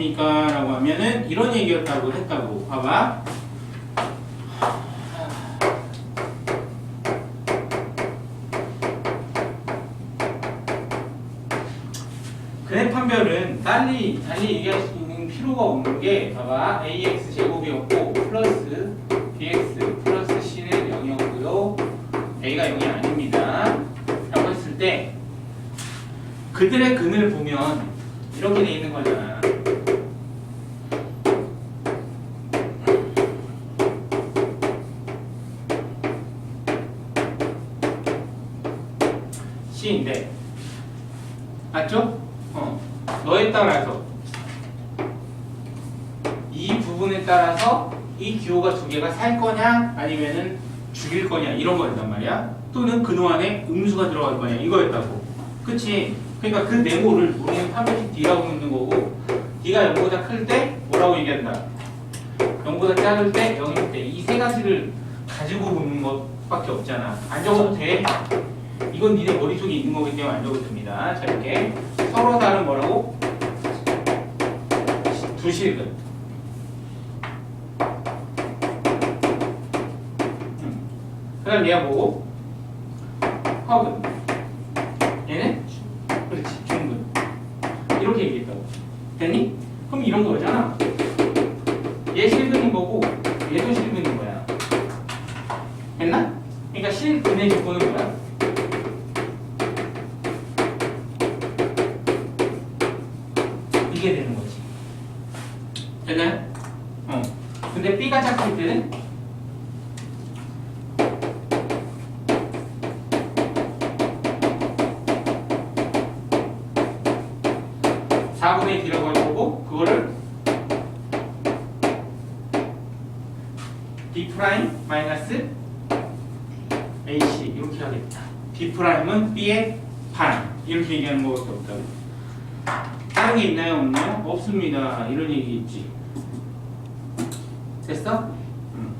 나왔습니까? 라고 하면은 이런 얘기였다고 했다고. 봐봐. 그래프 판별은 달리 달리 얘기할 수 있는 필요가 없는 게 봐봐 ax 제곱이었고 플러스 bx 플러스 c는 0이었고요 a가 0이 아닙니다 라고 했을 때 그들의 근을 보면 이렇게 돼 있는 거잖아 c인데 맞죠? 어. 너에 따라서 이 부분에 따라서 이 기호가 두 개가 살 거냐 아니면은 죽일 거냐 이런 거였단 말이야. 또는 그동안에 음수가 들어갈 거냐 이거였다고. 그치? 그러니까 그 네모를 우리는 판별식 D라고 묻는 거고 D가 0보다 클 때 뭐라고 얘기한다? 0보다 작을 때 0일 때 이 세 가지를 가지고 묻는 것밖에 없잖아. 안 적어도 돼. 이건 니네 머릿속에 있는 거기 때문에 안 적어도 됩니다. 자 이렇게 서로 다른 뭐라고? 두 실근. 그 다음 얘가 뭐고? 허근. 얘는 그렇지 중근. 이렇게 얘기했다고. 됐니? 그럼 이런 거잖아. 얘 실근인 거고 얘도 실근인 거야. 됐나? 그러니까 실근의 조건은 뭐야? 이게 되는 거지. 됐나요? 어. 근데 B가 작을 때는 사분의 D라고 할 거고 그거를 D 프라임 마이너스 AC 이렇게 하겠다. D 프라임은 B의 반 이렇게 얘기하는 것밖에 없다고. 다른 게 있나요? 없나요? 없습니다. 이런 얘기 있지. 됐어? 응.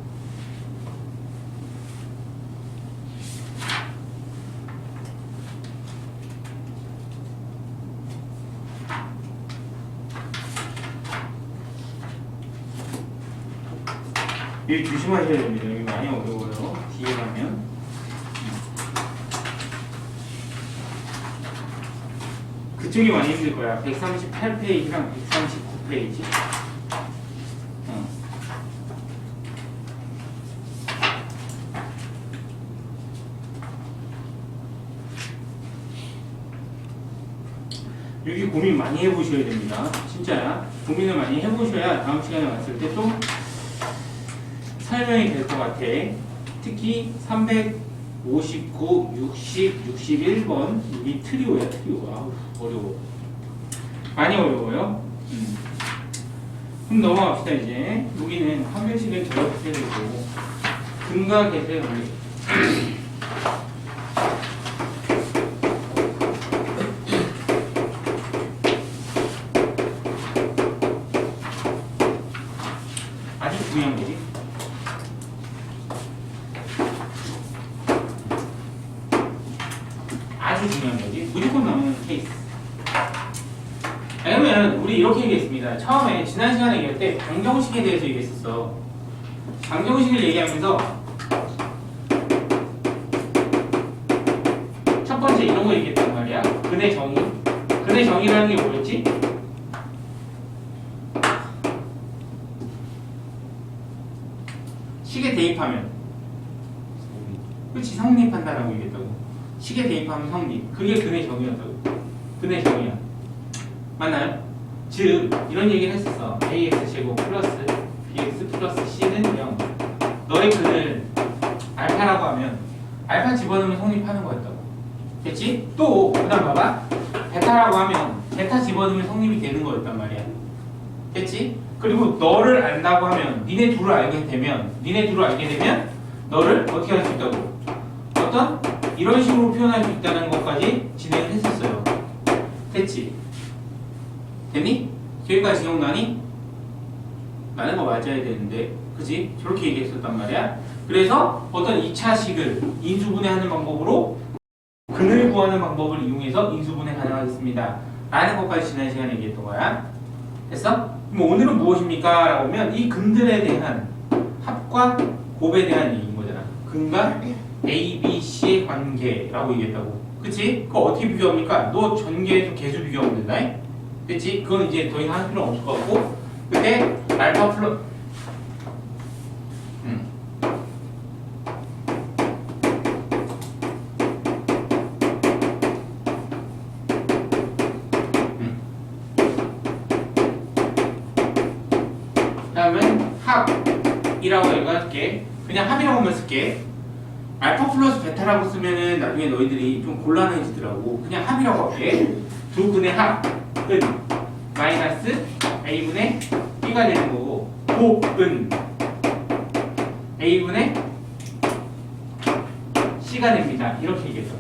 여기 조심하셔야 됩니다. 여기 많이 어려워요. 뒤에 가면. 그쪽이 많이 힘들 거야. 138페이지랑 139페이지. 어. 여기 고민 많이 해보셔야 됩니다. 진짜야. 고민을 많이 해보셔야 다음 시간에 왔을 때좀 설명이 될 것 같아. 특히 359, 60, 61번 여기 트리오야 트리오. 아우 어려워. 많이 어려워요. 음. 그럼 넘어갑시다 이제. 여기는 한별식을 저렇게 되고 근과 계세요. 아주 중요한 거지. 아주 중요한 거지. 무조건 나오는 케이스. 왜냐면 우리 이렇게 얘기했습니다. 처음에 지난 시간에 얘기할 때 방정식에 대해서 얘기했었어. 방정식을 얘기하면서 첫 번째 이런 거 얘기했단 말이야. 근의 정의. 근의 정의라는 게 뭐였지? 식에 대입하면 그치 성립한다라고 얘기했다고 식에 대입하면 성립. 그게 근의 정의였다고 근의 정의야. 맞나요? 즉 이런 얘기를 했었어. ax 제곱 플러스 bx 플러스 c는 0 너의 근을 알파라고 하면 알파 집어넣으면 성립하는 거였다고. 됐지? 또 그다음 봐봐. 베타라고 하면 베타 집어넣으면 성립이 되는 거였단 말이야. 됐지? 그리고 너를 안다고 하면 니네 둘을 알게 되면 니네 둘을 알게 되면 너를 어떻게 할 수 있다고 이런 식으로 표현할 수 있다는 것까지 진행을 했었어요 됐지? 됐니? 여기까지 기억나니? 나는 거 맞아야 되는데 그지? 저렇게 얘기했었단 말이야 그래서 어떤 2차식을 인수분해하는 방법으로 근을 구하는 방법을 이용해서 인수분해 가능하겠습니다 라는 것까지 지난 시간에 얘기했던 거야 됐어? 그럼 오늘은 무엇입니까? 라고 하면 이 근들에 대한 합과 곱에 대한 얘기인 거잖아. 근과 A, B, C의 관계라고 얘기했다고. 그치? 그거 어떻게 비교합니까? 너 전개에서 개수 비교하면 된다. 그치? 그건 이제 더 이상 할 필요 없을 것 같고. 그때 알파 플러 음. 음. 다음은 합이라고 읽어줄게. 그냥 합이라고만 쓸게. 알파 플러스 베타라고 쓰면은 나중에 너희들이 좀 곤란해지더라고. 그냥 합이라고 할게. 두 근의 합. 은 마이너스 a분의 b가 되는 거고 곱은 a분의 c가 됩니다. 이렇게 얘기했어.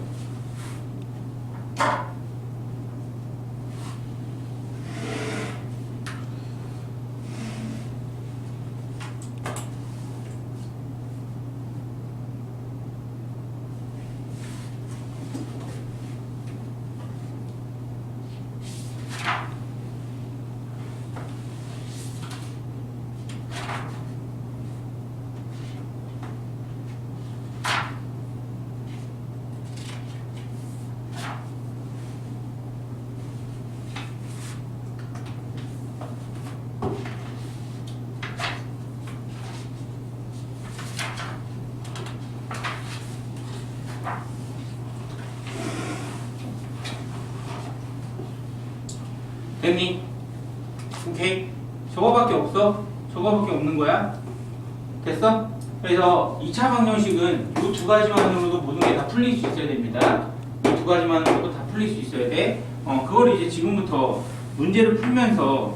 됐니? 오케이. 저거밖에 없어. 저거밖에 없는 거야. 됐어? 그래서 2차 방정식은 이 두 가지만으로도 모든 게 다 풀릴 수 있어야 됩니다. 이 두 가지만으로도 다 풀릴 수 있어야 돼. 어, 그걸 이제 지금부터 문제를 풀면서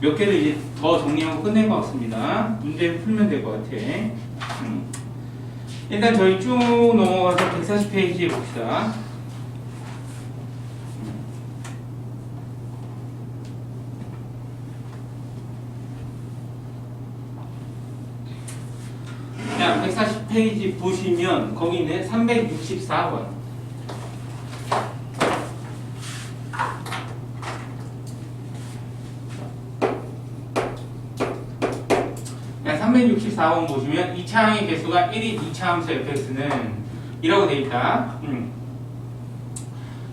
몇 개를 이제 더 정리하고 끝낸 것 같습니다. 문제 풀면 될 것 같아. 음. 일단 저희 쭉 넘어가서 140페이지 에 봅시다. 자, 140 페이지 보시면 거기는 364번. 자, 364번 보시면 2차 항의 개수가 1인 2차 함수 fx는 이라고 돼 있다. 음.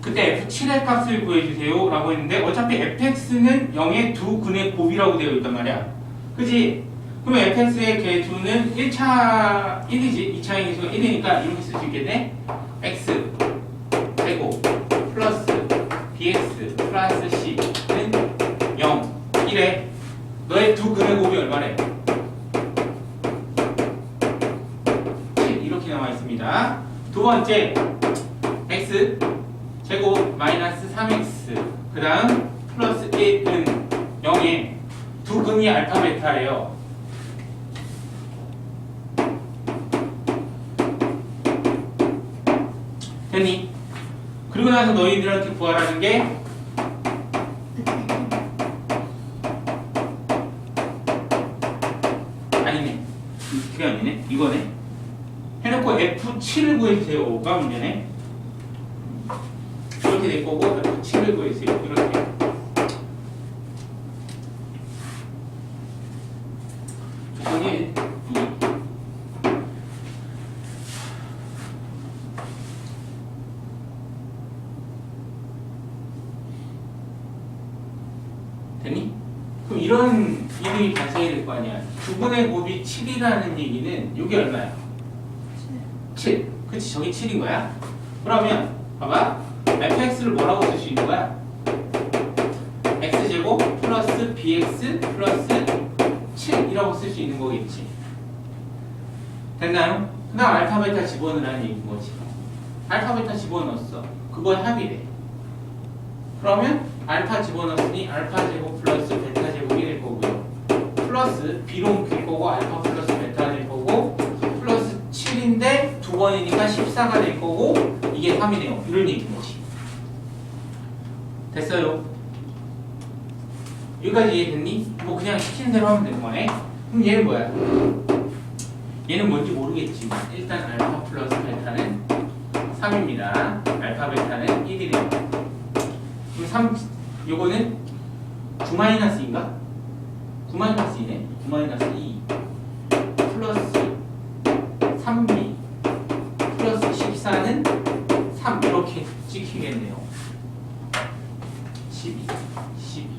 그때 f7의 값을 구해주세요 라고 했는데 어차피 fx는 0의 두 근의 곱이라고 되어 있단 말이야. 그지? 그럼 fx의 개수는 1차 1이지? 2차의 개수가 1이니까 이렇게 쓸 수 있겠네 x 제곱 플러스 bx 플러스 c는 0 1에 너의 두 근의 곱이 얼마래? 7 이렇게 나와 있습니다. 두 번째 x 제곱 마이너스 3x 그 다음 플러스 1은 0에 두 근이 알파 베타래요 됐니? 그리고 나서 너희들한테 구하라는 게 아니네. 그게 아니네. 이거네. 해놓고 F7을 구해주세요가 문제네. 이렇게 될 거고 F7을 구해주세요 이렇게 조건이 이 됐니? 그럼 이런 일이 발생이 될거 아니야. 두 분의 곱이 7이라는 얘기는 이게 얼마야? 7. 그치, 저게 7인 거야. 그러면, 봐봐. fx를 뭐라고 쓸 수 있는 거야? x제곱 플러스 bx 플러스 7이라고 쓸 수 있는 거겠지. 됐나요? 그 다음 알파 베타 집어넣으라는 얘기인 거지. 알파 베타 집어넣었어. 그건 합이래. 그러면 알파 집어넣었으니 알파 제곱 플러스 플러스 b로 될 거고 알파 플러스 베타 될 거고 플러스 7인데 두 번이니까 14가 될 거고 이게 3이네요. 이런 얘기인 거지. 됐어요? 여기까지 이해됐니? 뭐 그냥 시키는 대로 하면 되는 거네. 그럼 얘는 뭐야? 얘는 뭔지 모르겠지만 일단 알파 플러스 베타는 3입니다. 알파 베타는 1이래요. 그럼 3 요거는 9 마이너스인가? 9 마이너스 2네. 9 마이너스 2 플러스 3b 플러스 14는 3 이렇게 찍히겠네요. 12 12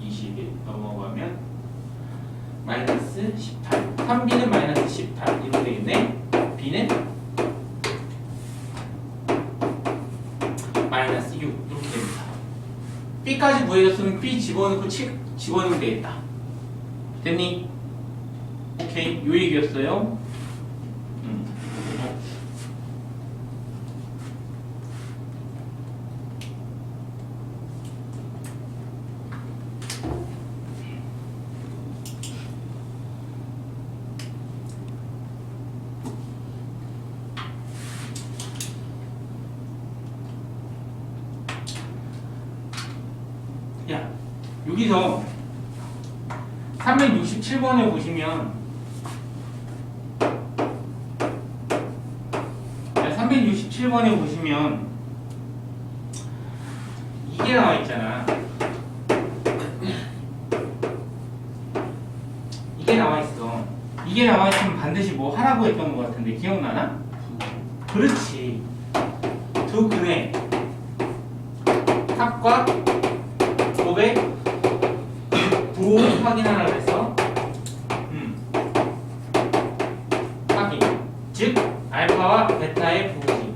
21 넘어가면 마이너스 18 3b는 마이너스 18 이렇게 되겠네. b는 마이너스 6 이렇게 됩니다. B까지 구해줬으면 b 집어넣고 치, 집어넣으면 되겠다 됐니? 오케이 요 얘기였어요 음. 야 여기서 367번에 보시면 야, 367번에 보시면 이게 나와 있잖아. 이게 나와 있어. 이게 나와 있으면 반드시 뭐 하라고 했던 것 같은데 기억나나? 그렇지. 두 근의 합과 곱의 부호 확인하라고 해서 음. 확인 즉 알파와 베타의 부호지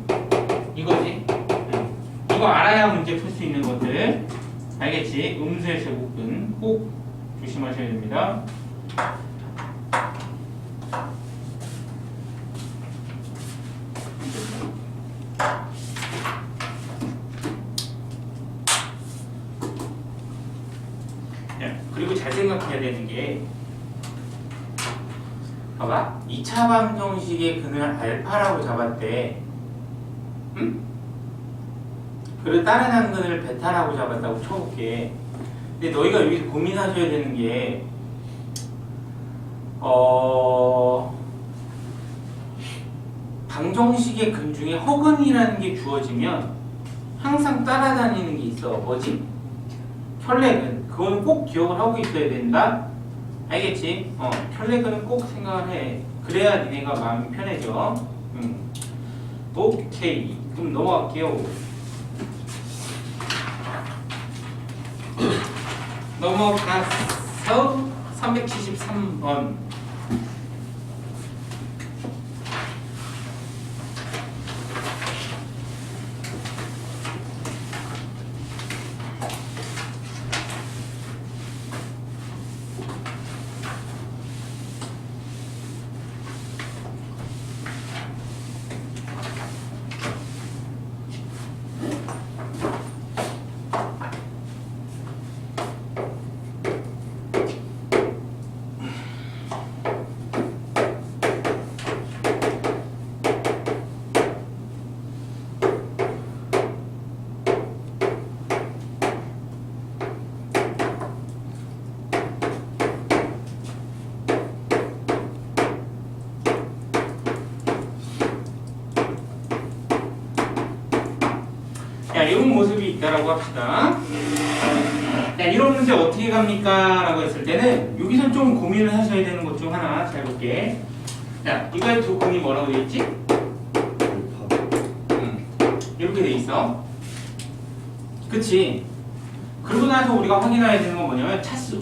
이거지 음. 이거 알아야 문제 풀 수 있는 것들 알겠지 음수의 제곱은 꼭 조심하셔야 됩니다. 예, 그리고 잘 생각해야 되는 게 봐봐. 2차 방정식의 근을 알파라고 잡았대. 응? 그리고 다른 한 근을 베타라고 잡았다고 쳐볼게 근데 너희가 여기서 고민하셔야 되는 게 어... 방정식의 근 중에 허근이라는 게 주어지면 항상 따라다니는 게 있어 뭐지? 혈렉은 그거는 꼭 기억을 하고 있어야 된다. 알겠지? 어, 혈렉은 꼭 생각을 해. 그래야 니네가 마음이 편해져. 음. 오케이. 그럼 넘어갈게요. 넘어가서 373번. 자, 이런 모습이 있다라고 합시다. 자, 이런 문제 어떻게 갑니까? 라고 했을 때는 여기서 좀 고민을 하셔야 되는 것 중 하나 잘 볼게. 자, 이거의 두 근이 뭐라고 되어 있지? 음, 이렇게 돼 있어. 그치? 그러고 나서 우리가 확인해야 되는 건 뭐냐면 차수.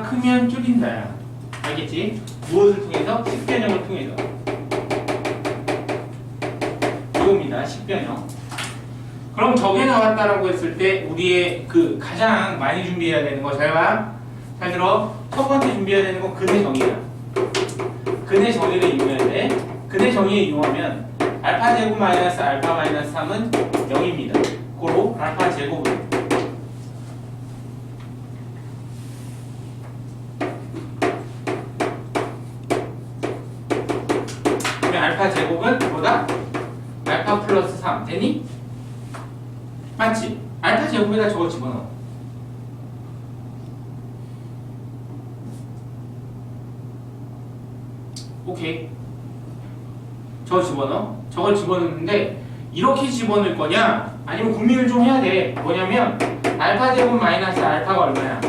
크면 줄인다야. 알겠지? 무엇을 통해서? 식변형을 통해서. 이겁니다. 식변형. 그럼 저게 나왔다라고 했을 때 우리의 그 가장 많이 준비해야 되는 거 잘 봐. 잘 들어. 첫 번째 준비해야 되는 건 근의 정의야. 근의 정의를 이용해야 돼. 근의 정의에 이용하면 알파 제곱 마이너스 알파 마이너스 3은 0입니다. 고로 알파 제곱은 그러면 알파 제곱은 뭐다? 알파 3 되니? 맞지? 알파 제곱에다 저거 집어넣어 오케이. 저거 집어넣어. 저걸 집어넣는데 이렇게 집어넣을 거냐? 아니면 고민을 좀 해야 돼. 뭐냐면 알파 제곱 마이너스 알파가 얼마야?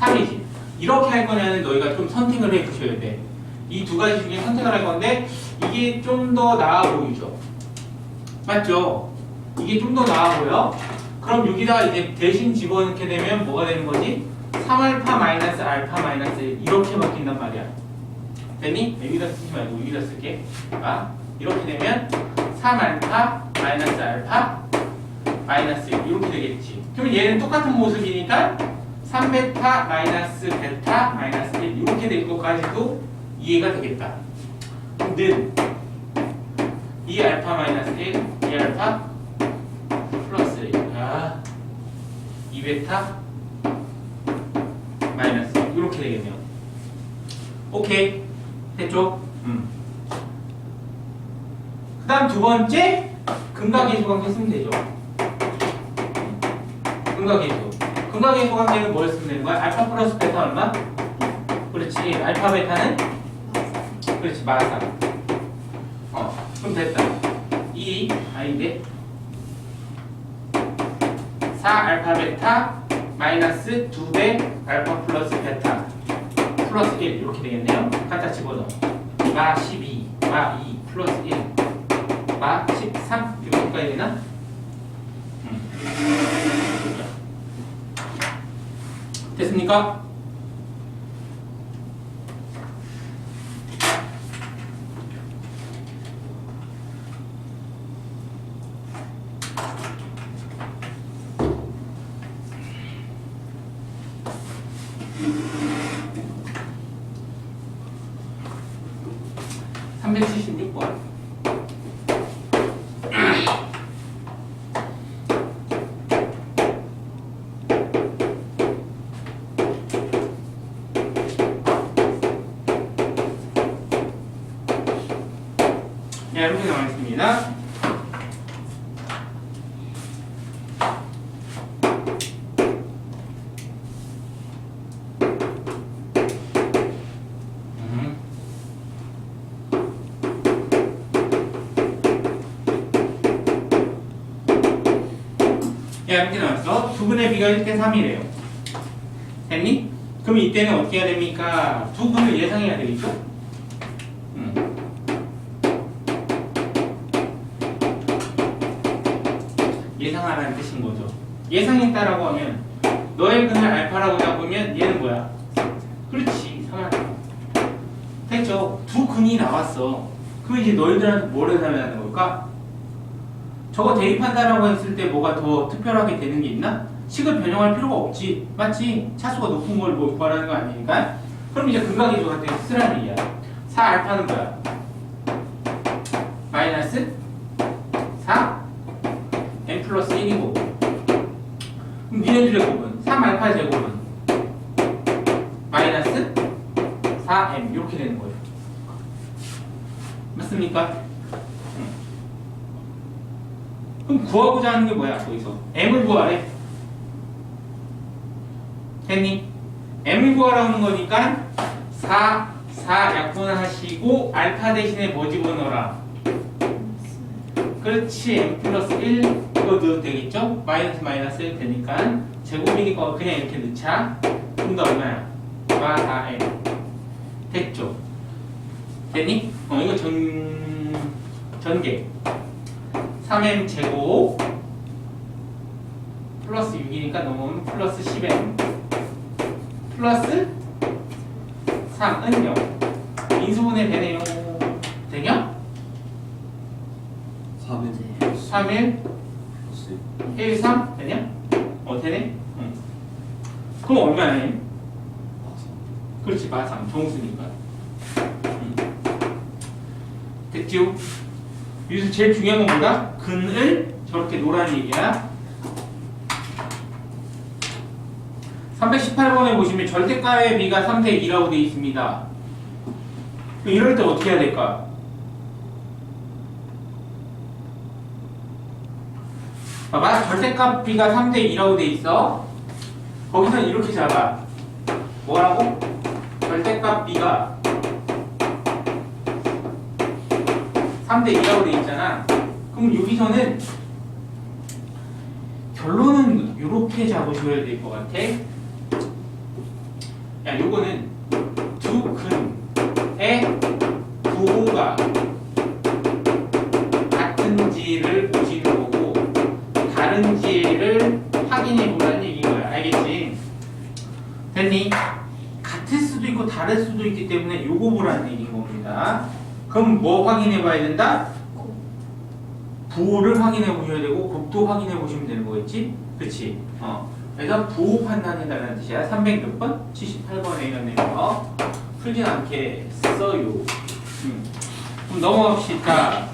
3이지. 이렇게 할 거냐는 너희가 좀 선택을 해 주셔야 돼. 이 두 가지 중에 선택을 할 건데 이게 좀 더 나아 보이죠? 맞죠? 이게 좀 더 나아 보여? 그럼 여기다 이제 대신 집어넣게 되면 뭐가 되는 거지? 3알파 마이너스 알파 마이너스 1 이렇게 바뀐단 말이야. 됐니? 여기다 쓰지 말고 여기다 쓸게. 아, 이렇게 되면 3알파 마이너스 알파 마이너스 1 이렇게 되겠지. 그러면 얘는 똑같은 모습이니까 3베타 마이너스 베타 마이너스 1 이렇게 될 것까지도 이해가 되겠다. 는 2 알파 마이너스 1, 2 알파 플러스 1. 아, 2 베타 마이너스 1. 이렇게 되겠네요. 오케이. 됐죠? 음. 그 다음 두 번째, 근각의 소관계 쓰면 되죠. 근각의 소. 근각의 소관계는 뭘 쓰면 되는 거야? 알파 플러스 베타 얼마? 그렇지. 알파 베타는? 그렇지. 마사. 어, 그럼 됐다. 2 아닌데? 4 알파 베타 마이너스 2배 알파 플러스 베타 플러스 1 이렇게 되겠네요. 갖다 집어넣어. 마 12, 마 2, 플러스 1, 마 13 이렇게 가야 되나? 음. 됐습니까? 있습니다. 음. 야, 이렇게 나왔어. 두 분의 비가 1대 3이래요. 됐니? 그럼 이때는 어떻게 해야 됩니까? 두 분을 예상해야 되 3하다라고 하면 너의 근을 알파라고 잡으면 얘는 뭐야? 그렇지 3하다 됐죠? 두 근이 나왔어 그럼 이제 너희들한테 뭘 해달라는 걸까? 저거 대입한다라고 했을 때 뭐가 더 특별하게 되는 게 있나? 식을 변형할 필요가 없지 맞지? 차수가 높은 걸 뭐 구하라는 거 아니니까 그럼 이제 근각이 조각 되게 쓰라는 얘기야 4알파는 뭐야? 마이너스 4 n 플러스 1이고 그럼 니네들의 곱은 3알파 제곱은 마이너스 4m 이렇게 되는 거예요. 맞습니까? 응. 그럼 구하고자 하는 게 뭐야? 거기서 m을 구하래. 됐니? m을 구하라는 거니까 4, 4 약분하시고 알파 대신에 뭐 집어넣어라? 그렇지 플러스 1 이거 넣어도 되겠죠? 마이너스 마이너스 1 되니까 제곱이니까 그냥 이렇게 넣자 그럼 더 얼마야? 마 4m 됐죠? 됐니? 어 이거 전 전개 3m 제곱 플러스 6이니까 넘으면 플러스 10m 플러스 3은 0 인수분해 되네요 되냐? 3일 3일 플러스 1, 3 되냐? 어 되네? 응. 그럼 얼마야? 얘? 그렇지 마삼 정수니까 응. 됐죠? 여기서 제일 중요한 건 뭐다? 근을 저렇게 놓으라는 얘기야 318번에 보시면 절대가의 비가 3대 2라고 되어 있습니다 이럴 때 어떻게 해야 될까? 봐봐. 절대값 b가 3대 2라고 돼 있어. 거기서 이렇게 잡아. 뭐라고? 절대값 b가 3대 2라고 돼 있잖아. 그럼 여기서는 결론은 이렇게 잡으셔야 될 것 같아. 야 요거는 두 근의 부호가 다를 수도 있기 때문에 요거 보라는 얘기인 겁니다. 그럼 뭐 확인해 봐야 된다? 부호를 확인해 보셔야 되고 곱도 확인해 보시면 되는 거겠지? 그치? 어. 그래서 부호 판단해달라는 뜻이야. 306번, 78번에 이런 거 풀진 않게 써요. 음. 그럼 넘어갑시다.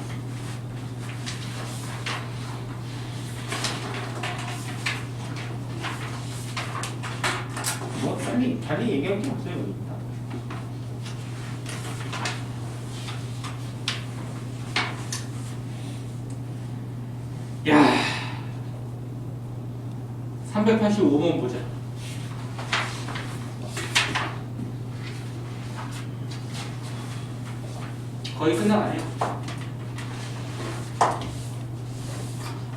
뭐 빨리 빨리 얘기할 게 없어요. 385번 보자. 거의 끝나가네요.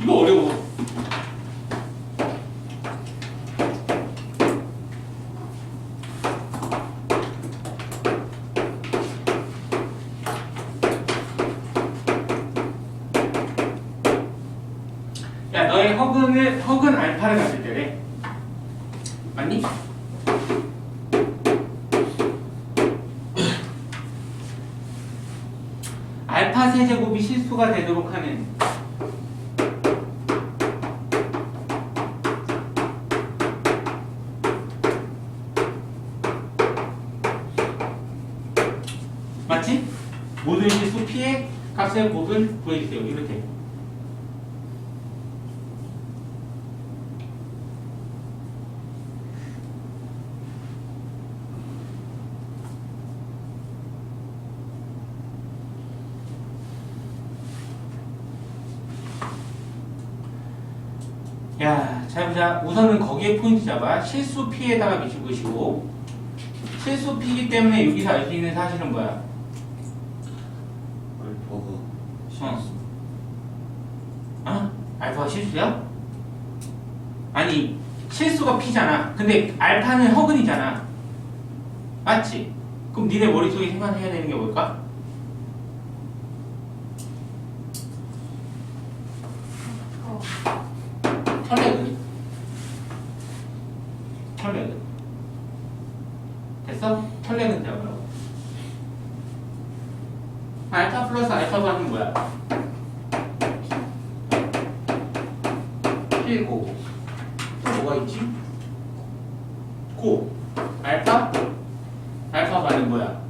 이거 어려워. 야, 너의 허근을 허근 알파를 가질 때래. 맞니? 알파 세제곱이 실수가 되도록 하는 맞지? 모든 실수 피해 값의 곱을 구해주세요. 이렇게. 야, 자. 우선은 거기에 포인트 잡아. 실수 피에다가 미칠 것이고 실수 피기 때문에 여기서 알 수 있는 사실은 뭐야? 알파가 어. 어? 알파가 실수야? 아니 실수가 피잖아. 근데 알파는 허근이잖아. 맞지? 그럼 니네 머릿속에 생각해야 되는 게 뭘까? 혈액은? 혈액은? 됐어? 혈액은 잡으라고. 알파 플러스 알파가 는 뭐야? 필고 또 뭐가 있지? 고 알파? 알파 반은 뭐야?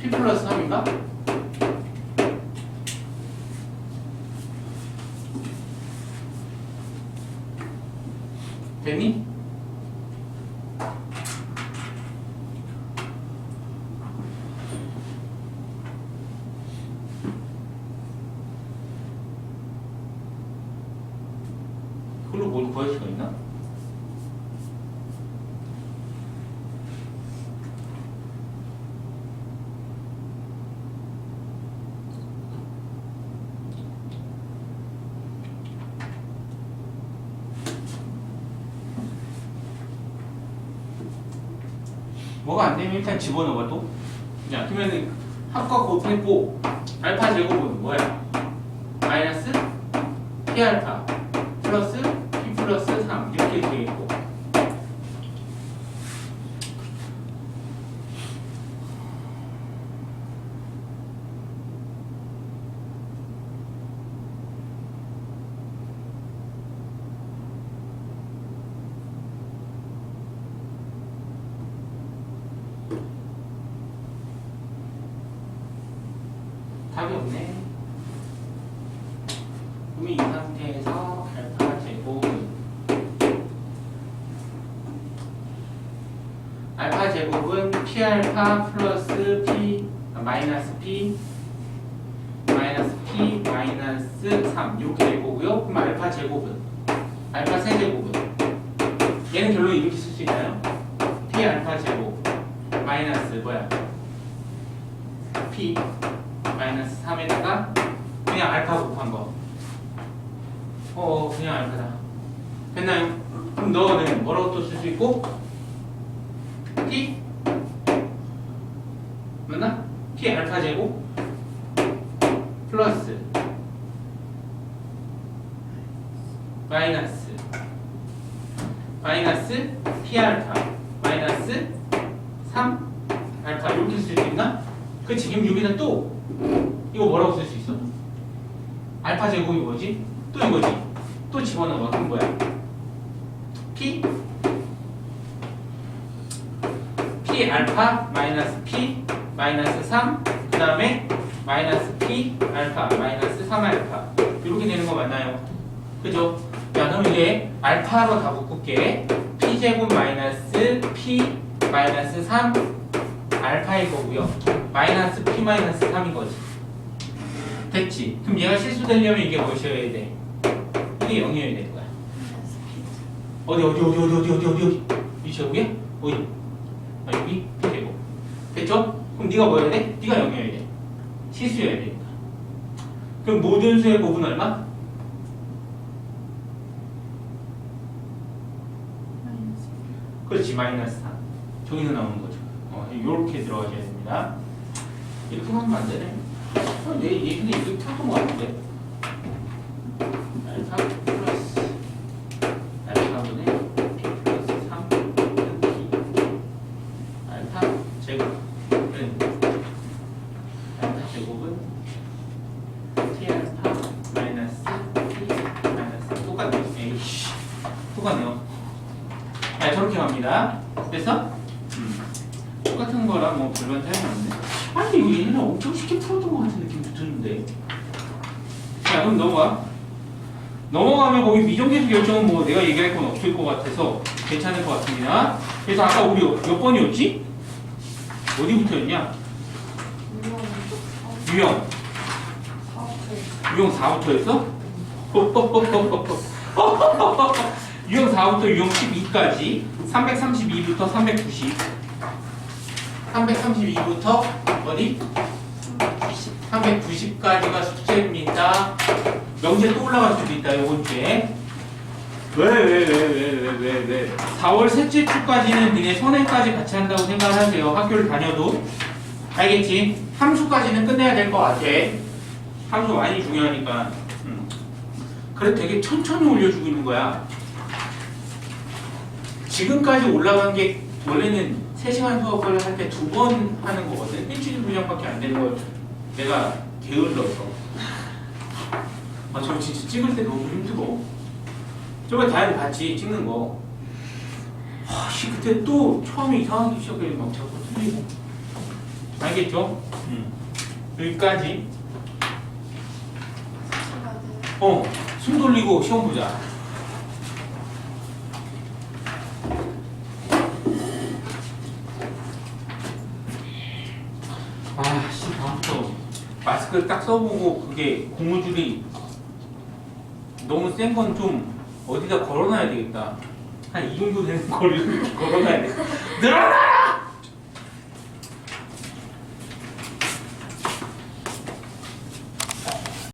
P 플러스 3인가? 됐니? 그걸로 뭘 구할 수가 있나? 뭐가 안 되면 일단 집어넣어 또. 자, 그러면은 합과 곱했고 알파 제곱은 뭐야? 마이너스 p 알파 플러스 p 플러스 3 이렇게 되겠고. 답이 없네. 그럼 이 상태에서 알파 제곱은 알파 제곱은 p 알파 플러스 p 아, 마이너스 p 마이너스 p 마이너스 3 이렇게 될 거고요. 그럼 알파 제곱은 알파 세제곱은 얘는 결론 이렇게 쓸 수 있나요? p 알파 제곱 마이너스 뭐야? p 마이너스 3에다가 그냥 알파 곱한 거. 어, 그냥 알파다. 됐나요? 그럼 너는 뭐라고 또 쓸 수 있고? P? 맞나? P 알파 제곱 플러스 마이너스 마이너스 P 알파 마이너스 3 알파 이렇게 쓸 수 있나? 그치 그럼 여기는 또 이거 뭐라고 쓸 수 있어? 알파 제곱이 뭐지? 또 이거지 또 집어넣어 그럼 뭐야? P P 알파 마이너스 P 마이너스 3 그 다음에 마이너스 P 알파 마이너스 3 알파 이렇게 되는 거 맞나요? 그죠? 자 그럼 이게 알파로 다 묶을게 P 제곱 마이너스 P 마이너스 3 알파일 거고요 마이너스 P 마이너스 3인 거지 됐지? 그럼 얘가 실수되려면 이게 뭐셔야 돼? 이게 0이어야 되는 거야 어디 어디 어디 어디 어디 어디 어디 어디? 이 제곱이야? 어디? 아 여기? 제곱 됐죠? 그럼 네가 뭐 해야 돼? 네가 0이어야 돼. 실수여야 되니까. 그럼 모든 수의 곱은 얼마? 그렇지 마이너스 3 저기는 나오는 거죠. 어, 이렇게 들어가셔야 됩니다. 이렇게 하면 안 되네. 어, 얘, 얘 근데 이렇게 하는 거 같은데 알파 플러스 알파분의 p 플러스 3 p 알파 제곱은 알파 제곱은 t 알파 마이너스 p 마이너스 똑같네 에이씨 똑같네요 네, 저렇게 갑니다. 그래서 음, 똑같은 거랑 뭐 별반 차이가 없네. 아니 이거 얘네는 엄청 쉽게 풀었던 것 같은 느낌도 드는데. 자 그럼 넘어가. 넘어가면 거기 미정계수 결정은 뭐 내가 얘기할 건 없을 것 같아서 괜찮을 것 같습니다. 그래서 아까 우리 몇 번이었지? 어디부터였냐? 유형. 유형 4부터였어? 유형 4부터 유형 12까지 332부터 390 332부터 어디? 390까지가 숙제입니다. 명제 또 올라갈 수도 있다 요번 주에. 왜 왜 왜 왜 왜 왜 왜 4월 셋째 주까지는 그냥 선행까지 같이 한다고 생각하세요. 학교를 다녀도. 알겠지? 함수까지는 끝내야 될 것 같아. 함수 많이 중요하니까. 음. 그래 되게 천천히 올려주고 있는 거야. 지금까지 올라간 게 원래는 3시간 수업을 할 때 두 번 하는 거거든. 일주일 분량밖에 안 되는 걸 내가 게을러서. 아, 저 진짜 찍을 때 너무 힘들어. 저번에 다이어리 봤지, 찍는 거. 아, 씨, 그때 또 처음에 이상하게 시작해. 막 자꾸 틀리고. 알겠죠? 응. 여기까지. 어, 숨 돌리고 시험 보자. 아, 씨, 다음부터 마스크를 딱 써보고 그게 고무줄이 너무 센 건 좀 어디다 걸어놔야 되겠다. 한이 정도 되는 걸 이렇게 걸어놔야 돼. 늘어나!